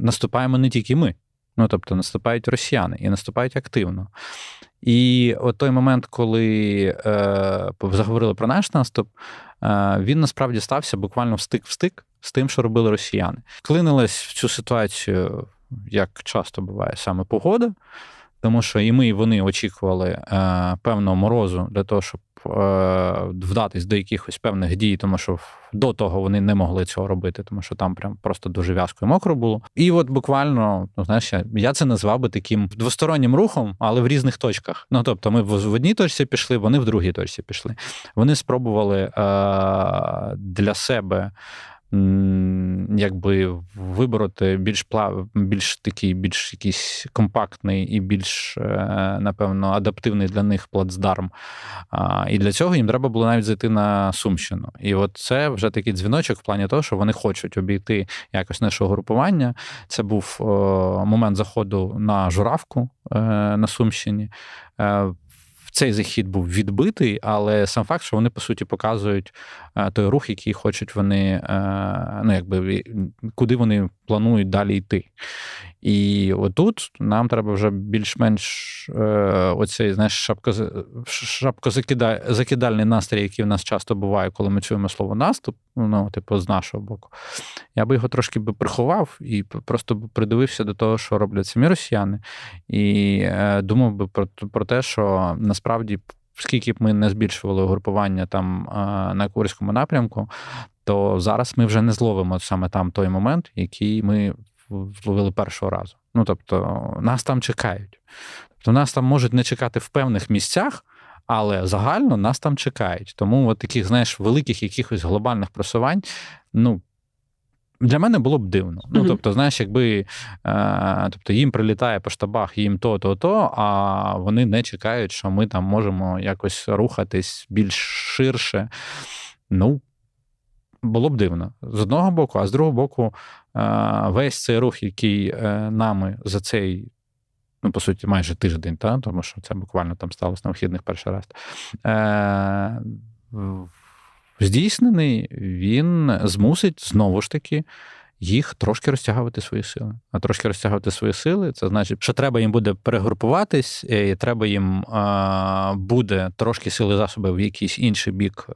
наступаємо не тільки ми. Ну, тобто, наступають росіяни і наступають активно. І от той момент, коли е, заговорили про наш наступ, е, він насправді стався буквально в стик в стик з тим, що робили росіяни. Клинилась в цю ситуацію, як часто буває, саме погода. Тому що і ми, і вони очікували е, певного морозу для того, щоб вдатись до якихось певних дій, тому що до того вони не могли цього робити, тому що там прям просто дуже в'язко і мокро було. І от буквально, ну знаєш, я, це назвав би таким двостороннім рухом, але в різних точках. Ну тобто, ми в одній точці пішли, вони в другій точці пішли. Вони спробували е, для себе якби вибороти більш плав, більш такий, більш якийсь компактний і більш, е, напевно, адаптивний для них плацдарм. І для цього їм треба було навіть зайти на Сумщину. І от це вже такий дзвіночок в плані того, що вони хочуть обійти якось нашого групування. Це був момент заходу на журавку е, на Сумщині. Цей захід був відбитий, але сам факт, що вони по суті показують е, той рух, який хочуть вони, е, ну якби куди вони планують далі йти. І отут нам треба вже більш-менш е, оцей знаєш, шапко, шапкозакидальний настрій, який в нас часто буває, коли ми чуємо слово наступ, ну, типу, з нашого боку. Я би його трошки би приховав і просто б придивився до того, що роблять самі росіяни, і е, думав би про, про те, що насправді. Скільки б ми не збільшували угрупування там е, на Курському напрямку, то зараз ми вже не зловимо саме там той момент, який ми зловили першого разу. Ну тобто, нас там чекають. Тобто, нас там можуть не чекати в певних місцях, але загально нас там чекають. Тому от таких, знаєш, великих якихось глобальних просувань, ну. Для мене було б дивно. Ну, тобто, знаєш, якби е, тобто їм прилітає по штабах, їм то, то, то, а вони не чекають, що ми там можемо якось рухатись більш ширше. Ну, було б дивно з одного боку, а з другого боку, весь цей рух, який е, нами за цей. Ну, по суті, майже тиждень, та? тому що це буквально там сталося на вихідних перший раз. Е, Здійснений, він змусить знову ж таки їх трошки розтягувати свої сили. А трошки розтягувати свої сили, це значить, що треба їм буде перегрупуватись, і треба їм буде трошки сили засоби в якийсь інший бік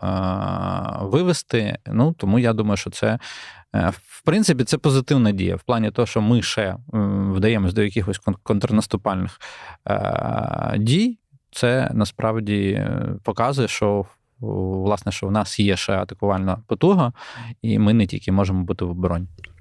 вивести. Ну тому я думаю, що це. Е, в принципі, це позитивна дія в плані того, що ми ще вдаємось до якихось контрнаступальних е, дій. Це насправді е, показує, що власне що в нас є ще атакувальна потуга, і ми не тільки можемо бути в обороні.